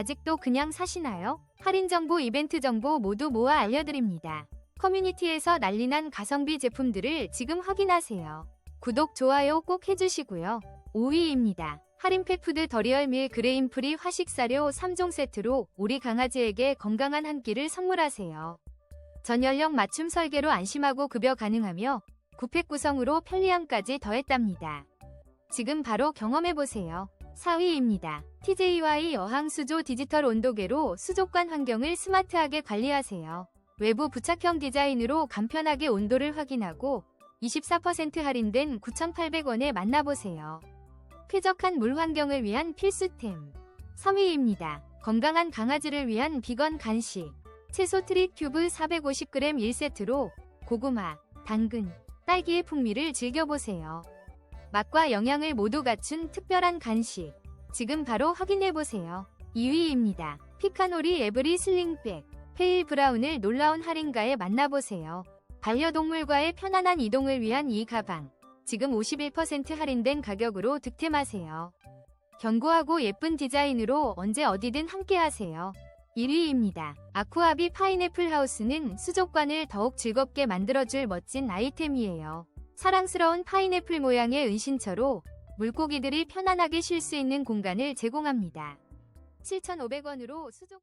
아직도 그냥 사시나요? 할인 정보, 이벤트 정보 모두 모아 알려드립니다. 커뮤니티에서 난리난 가성비 제품들을 지금 확인하세요. 구독, 좋아요 꼭 해주시고요. 5위입니다. 할인팩 푸드 더리얼 밀 그레인 프리 화식 사료 3종 세트로 우리 강아지에게 건강한 한 끼를 선물하세요. 전 연령 맞춤 설계로 안심하고 급여 가능하며 구팩 구성으로 편리함까지 더했답니다. 지금 바로 경험해보세요. 4위입니다. TJY 여항 수조 디지털 온도계로 수족관 환경을 스마트하게 관리하세요. 외부 부착형 디자인으로 간편하게 온도를 확인하고 24% 할인된 9,800원에 만나보세요. 쾌적한 물 환경을 위한 필수템. 3위입니다. 건강한 강아지를 위한 비건 간식. 채소 트릿 큐브 450g 1세트로 고구마, 당근, 딸기의 풍미를 즐겨보세요. 맛과 영양을 모두 갖춘 특별한 간식. 지금 바로 확인해보세요. 2위입니다. 피카놀이 에브리 슬링백. 페일 브라운을 놀라운 할인가에 만나보세요. 반려동물과의 편안한 이동을 위한 이 가방. 지금 51% 할인된 가격으로 득템하세요. 견고하고 예쁜 디자인으로 언제 어디든 함께하세요. 1위입니다. 아쿠아비 파인애플 하우스는 수족관을 더욱 즐겁게 만들어줄 멋진 아이템이에요. 사랑스러운 파인애플 모양의 은신처로 물고기들이 편안하게 쉴 수 있는 공간을 제공합니다. 7,500원으로 수족